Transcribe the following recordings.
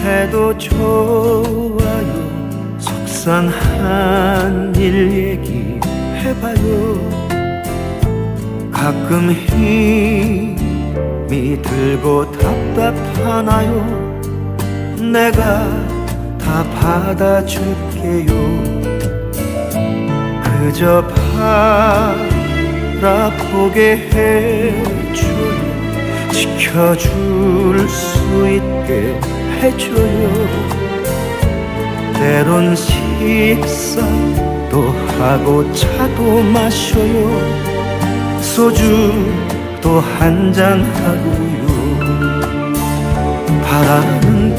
해도 좋아요. 속상한 일 얘기 해봐요. 가끔 힘이 들고 답답하나요? 내가 다 받아줄게요. 그저 바라보게 해줘요 지켜줄 수 있게 해줘요. 때론 식사도 하고 차도 마셔요. 소주도 한잔 하고요. 바라는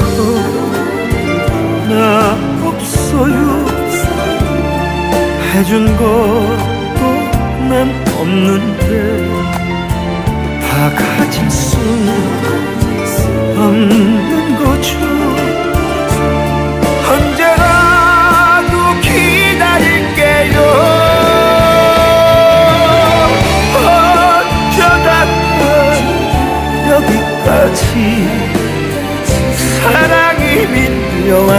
거나 없어요. 해준 것도 난 없는데 가질 수 없는 거죠. 언제라도 기다릴게요. 어쩌다가 여기까지 사랑이 밀려왔